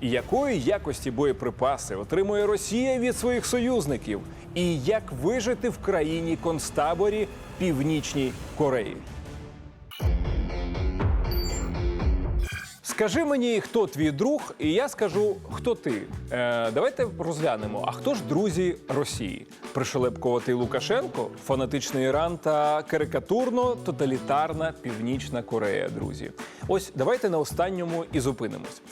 якої якості боєприпаси отримує Росія від своїх союзників, і як вижити в країні концтаборі Північній Кореї. Скажи мені, хто твій друг, і я скажу, хто ти. Е, давайте розглянемо. А хто ж друзі Росії? Пришелепкуватий Лукашенко, фанатичний Іран та карикатурно-тоталітарна Північна Корея. Друзі, ось давайте на останньому і зупинимось.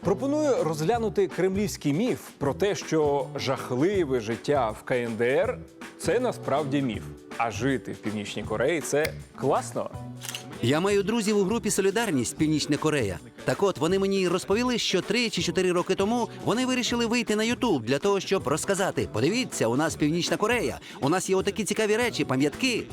Пропоную розглянути кремлівський міф про те, що жахливе життя в КНДР це насправді міф. А жити в Північній Кореї це класно. Я маю друзів у групі Солідарність Північна Корея. Так от вони мені розповіли, що три чи чотири роки тому вони вирішили вийти на Ютуб для того, щоб розказати: подивіться, у нас Північна Корея, у нас є отакі цікаві речі, пам'ятки.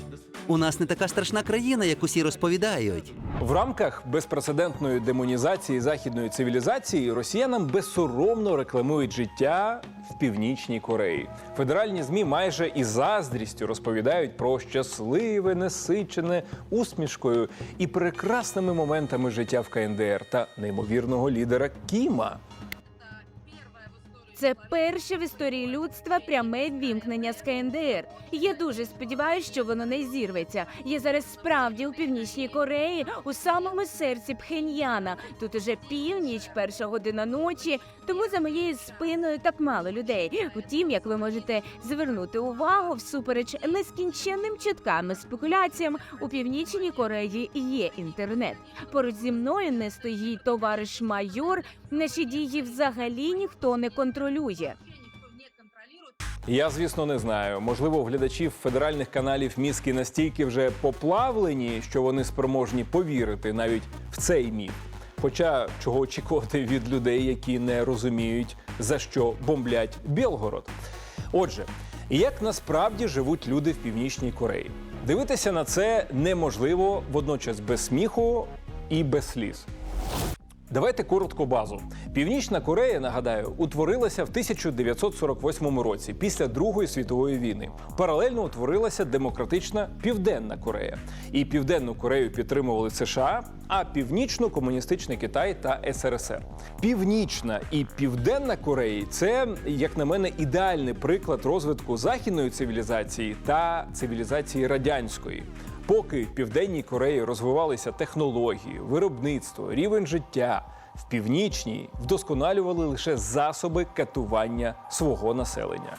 У нас не така страшна країна, як усі розповідають. В рамках безпрецедентної демонізації західної цивілізації росіянам безсоромно рекламують життя в північній Кореї. Федеральні змі майже із заздрістю розповідають про щасливе, насичене усмішкою і прекрасними моментами життя в КНДР та неймовірного лідера Кіма. Це перше в історії людства пряме вімкнення з КНДР. Я дуже сподіваюся, що воно не зірветься. Я зараз справді у північній Кореї, у самому серці Пхеньяна. Тут уже північ, перша година ночі. Тому за моєю спиною так мало людей. Утім, як ви можете звернути увагу, всупереч нескінченним чуткам і спекуляціям, у північній Кореї є інтернет. Поруч зі мною не стоїть товариш майор. Наші дії взагалі ніхто не контролює. Я, звісно, не знаю. Можливо, глядачів федеральних каналів мізки настільки вже поплавлені, що вони спроможні повірити навіть в цей міф. Хоча чого очікувати від людей, які не розуміють, за що бомблять Білгород. Отже, як насправді живуть люди в північній Кореї? Дивитися на це неможливо водночас без сміху і без сліз. Давайте коротко базу. Північна Корея, нагадаю, утворилася в 1948 році після Другої світової війни. Паралельно утворилася демократична Південна Корея. І Південну Корею підтримували США, а північну комуністичний Китай та СРСР. Північна і Південна Кореї це, як на мене, ідеальний приклад розвитку західної цивілізації та цивілізації радянської. Поки в південній Кореї розвивалися технології, виробництво, рівень життя, в північній вдосконалювали лише засоби катування свого населення.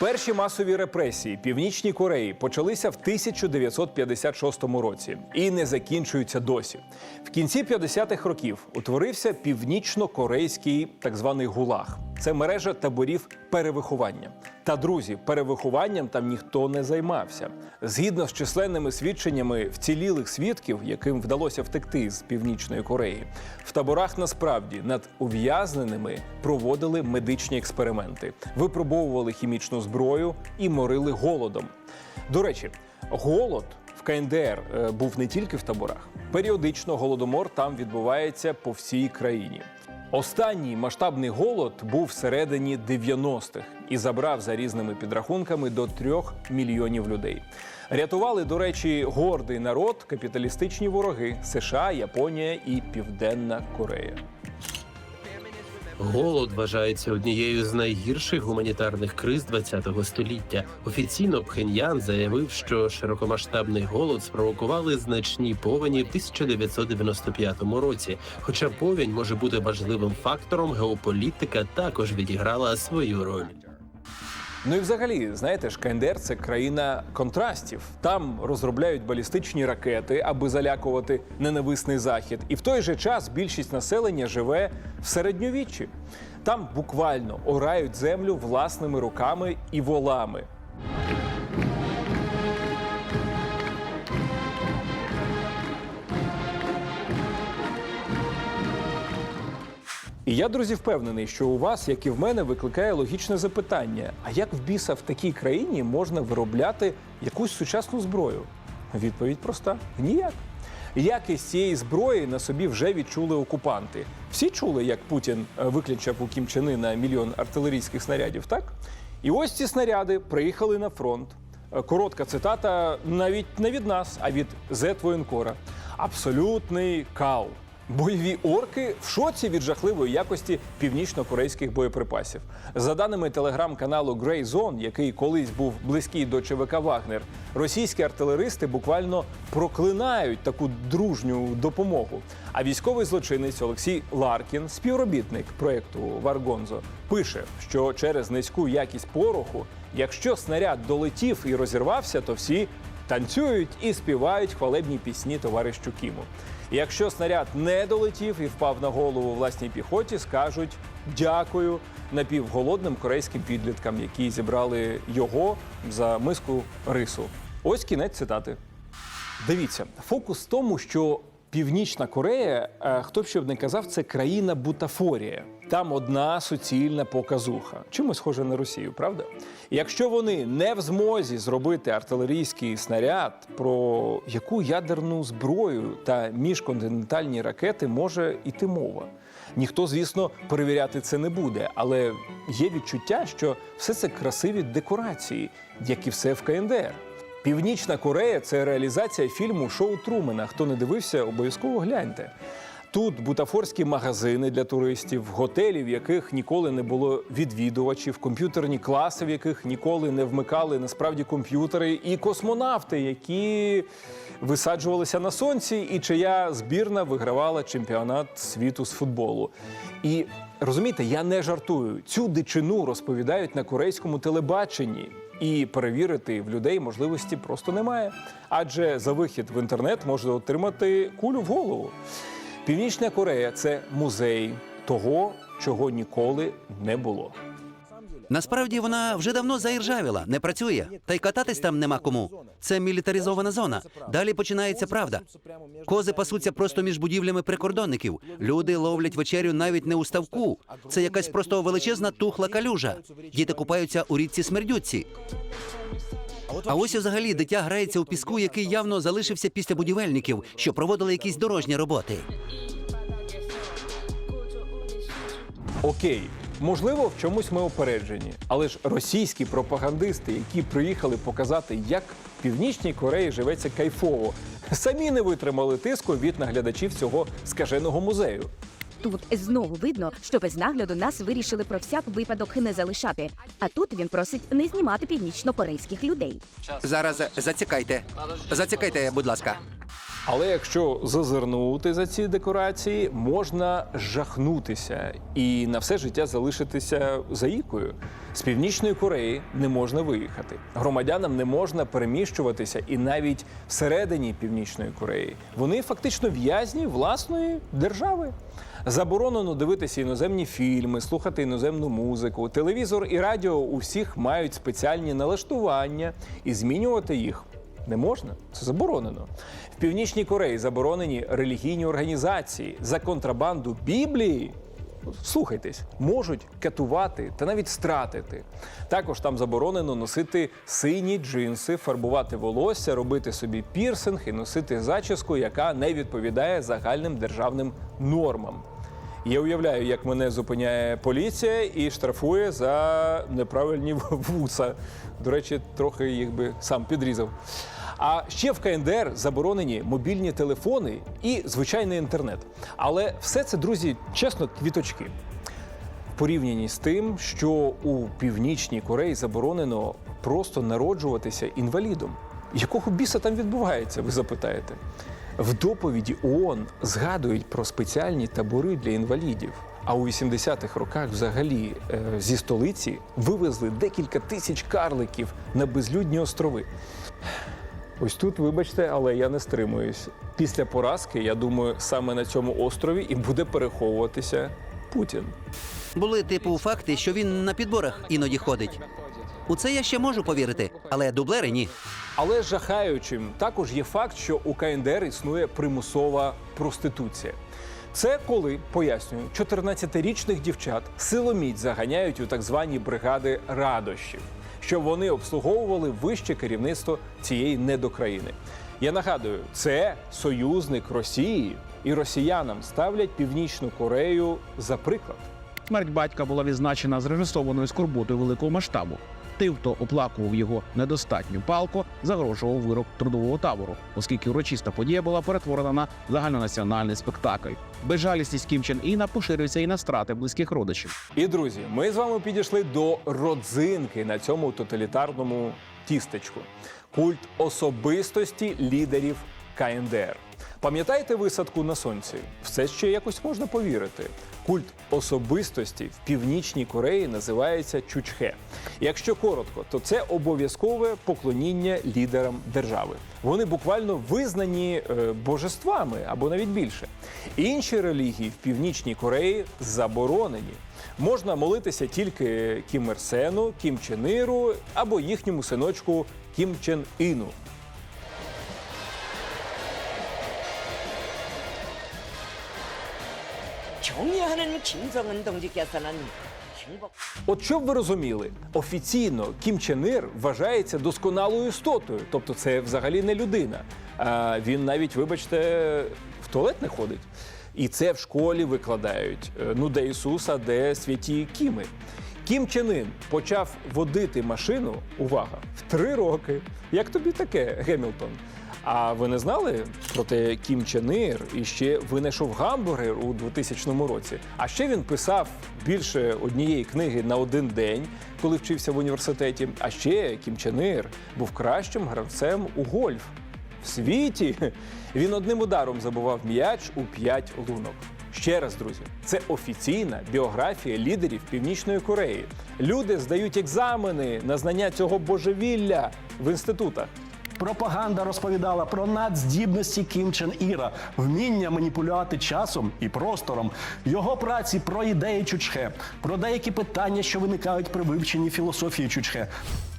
Перші масові репресії Північній Кореї почалися в 1956 році і не закінчуються досі. В кінці 50-х років утворився північно-корейський так званий ГУЛАГ. Це мережа таборів перевиховання. Та друзі, перевихованням там ніхто не займався. Згідно з численними свідченнями вцілілих свідків, яким вдалося втекти з північної Кореї, в таборах насправді над ув'язненими проводили медичні експерименти, випробовували хімічну зброю і морили голодом. До речі, голод КНДР е, був не тільки в таборах. Періодично голодомор там відбувається по всій країні. Останній масштабний голод був всередині 90-х і забрав за різними підрахунками до трьох мільйонів людей. Рятували, до речі, гордий народ, капіталістичні вороги США, Японія і Південна Корея. Голод вважається однією з найгірших гуманітарних криз ХХ століття. Офіційно Пхеньян заявив, що широкомасштабний голод спровокували значні повені в 1995 році. Хоча повінь може бути важливим фактором, геополітика також відіграла свою роль. Ну і взагалі, знаєте ж, КНДР це країна контрастів. Там розробляють балістичні ракети, аби залякувати ненависний захід. І в той же час більшість населення живе в середньовіччі. Там буквально орають землю власними руками і волами. І я, друзі, впевнений, що у вас, як і в мене, викликає логічне запитання: а як в біса в такій країні можна виробляти якусь сучасну зброю? Відповідь проста: ніяк. Якість цієї зброї на собі вже відчули окупанти. Всі чули, як Путін е, виключав у Кімчини на мільйон артилерійських снарядів, так? І ось ці снаряди приїхали на фронт. Е, Коротка цитата навіть не від нас, а від Зет воєнкора. Абсолютний кал. Бойові орки в шоці від жахливої якості північно-корейських боєприпасів. За даними телеграм-каналу Grey Zone, який колись був близький до ЧВК Вагнер, російські артилеристи буквально проклинають таку дружню допомогу. А військовий злочинець Олексій Ларкін, співробітник проекту Варгонзо, пише, що через низьку якість пороху, якщо снаряд долетів і розірвався, то всі танцюють і співають хвалебні пісні товаришу Кіму. Якщо снаряд не долетів і впав на голову власній піхоті, скажуть дякую напівголодним корейським підліткам, які зібрали його за миску рису. Ось кінець цитати. Дивіться, фокус в тому, що Північна Корея, е, хто б щоб не казав, це країна бутафорія. Там одна суцільна показуха. Чимось схоже на Росію, правда? Якщо вони не в змозі зробити артилерійський снаряд, про яку ядерну зброю та міжконтинентальні ракети може йти мова? Ніхто, звісно, перевіряти це не буде, але є відчуття, що все це красиві декорації, як і все в КНДР. Північна Корея це реалізація фільму Шоу Трумена. Хто не дивився, обов'язково гляньте. Тут бутафорські магазини для туристів, готелі, в яких ніколи не було відвідувачів, комп'ютерні класи, в яких ніколи не вмикали насправді комп'ютери, і космонавти, які висаджувалися на сонці, і чия збірна вигравала чемпіонат світу з футболу. І розумієте, я не жартую. Цю дичину розповідають на корейському телебаченні. І перевірити в людей можливості просто немає. Адже за вихід в інтернет можна отримати кулю в голову. Північна Корея це музей того, чого ніколи не було. Насправді вона вже давно заіржавіла, не працює. Та й кататись там нема кому. Це мілітаризована зона. Далі починається правда. Кози пасуться просто між будівлями прикордонників. Люди ловлять вечерю навіть не у ставку. Це якась просто величезна тухла калюжа. Діти купаються у річці смердючці. А ось взагалі дитя грається у піску, який явно залишився після будівельників, що проводили якісь дорожні роботи. Окей, можливо, в чомусь ми опереджені, але ж російські пропагандисти, які приїхали показати, як в північній Кореї живеться кайфово, самі не витримали тиску від наглядачів цього скаженого музею. Тут знову видно, що без нагляду нас вирішили про всяк випадок не залишати. А тут він просить не знімати північно-корейських людей. Зараз зацікайте. Зацікайте, будь ласка. Але якщо зазирнути за ці декорації, можна жахнутися і на все життя залишитися заїкою. З північної Кореї не можна виїхати. Громадянам не можна переміщуватися і навіть всередині північної Кореї. Вони фактично в'язні власної держави. Заборонено дивитися іноземні фільми, слухати іноземну музику. Телевізор і радіо у всіх мають спеціальні налаштування, і змінювати їх не можна. Це заборонено. В Північній Кореї заборонені релігійні організації за контрабанду Біблії. Слухайтесь, можуть катувати та навіть стратити. Також там заборонено носити сині джинси, фарбувати волосся, робити собі пірсинг і носити зачіску, яка не відповідає загальним державним нормам. Я уявляю, як мене зупиняє поліція і штрафує за неправильні вуса. До речі, трохи їх би сам підрізав. А ще в КНДР заборонені мобільні телефони і звичайний інтернет. Але все це, друзі, чесно, квіточки. В порівнянні з тим, що у північній Кореї заборонено просто народжуватися інвалідом. Якого біса там відбувається, ви запитаєте? В доповіді ООН згадують про спеціальні табори для інвалідів. А у 80-х роках взагалі е, зі столиці вивезли декілька тисяч карликів на безлюдні острови. Ось тут, вибачте, але я не стримуюсь. Після поразки, я думаю, саме на цьому острові і буде переховуватися Путін. Були типу факти, що він на підборах іноді ходить. У це я ще можу повірити, але дублери ні. Але жахаючим також є факт, що у КНДР існує примусова проституція. Це коли пояснюю, 14-річних дівчат силоміць заганяють у так звані бригади радощів, щоб вони обслуговували вище керівництво цієї недокраїни. Я нагадую, це союзник Росії, і росіянам ставлять Північну Корею за приклад. Смерть батька була відзначена зрежисованою скорботою великого масштабу. Тим, хто оплакував його недостатню палку, загрожував вирок трудового табору, оскільки урочиста подія була перетворена на загальнонаціональний спектакль. Безжалісність Кім Чен Іна поширюється і на страти близьких родичів. І друзі, ми з вами підійшли до родзинки на цьому тоталітарному тістечку. Культ особистості лідерів КНДР. Пам'ятаєте висадку на сонці? Все ще якось можна повірити. Культ особистості в північній Кореї називається чучхе. Якщо коротко, то це обов'язкове поклоніння лідерам держави. Вони буквально визнані е, божествами або навіть більше. Інші релігії в північній Кореї заборонені. Можна молитися тільки Кім Ір Сену, Кім Чен Іру або їхньому синочку Кім Чен Іну. 경의하는 김정은 동지께서는 행복. От щоб ви розуміли, офіційно Кім Чен Ір вважається досконалою істотою, тобто це взагалі не людина. А він навіть, вибачте, в туалет не ходить. І це в школі викладають. Е, Ну, де Ісус, а де святі Кіми. Кім Чен Ін почав водити машину, увага, в три роки. Як тобі таке, Гемілтон? А ви не знали про те, Кім Чен Ір іще винайшов гамбургер у 2000 році? А ще він писав більше однієї книги на один день, коли вчився в університеті. А ще Кім Чен Ір був кращим гравцем у гольф. В світі він одним ударом забував м'яч у п'ять лунок. Ще раз, друзі, це офіційна біографія лідерів Північної Кореї. Люди здають екзамени на знання цього божевілля в інститутах. Пропаганда розповідала про надздібності Кім Чен Іра, вміння маніпулювати часом і простором, його праці про ідеї Чучхе, про деякі питання, що виникають при вивченні філософії Чучхе.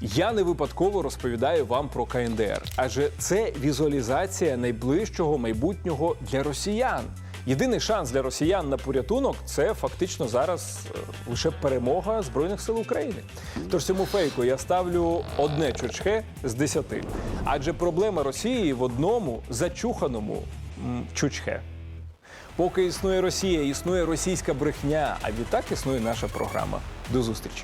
Я не випадково розповідаю вам про КНДР, адже це візуалізація найближчого майбутнього для росіян. Єдиний шанс для росіян на порятунок це фактично зараз е, лише перемога збройних сил України. Тож цьому фейку я ставлю одне чучхе з десяти. Адже проблема Росії в одному зачуханому чучхе. Поки існує Росія, існує російська брехня, а відтак існує наша програма. До зустрічі.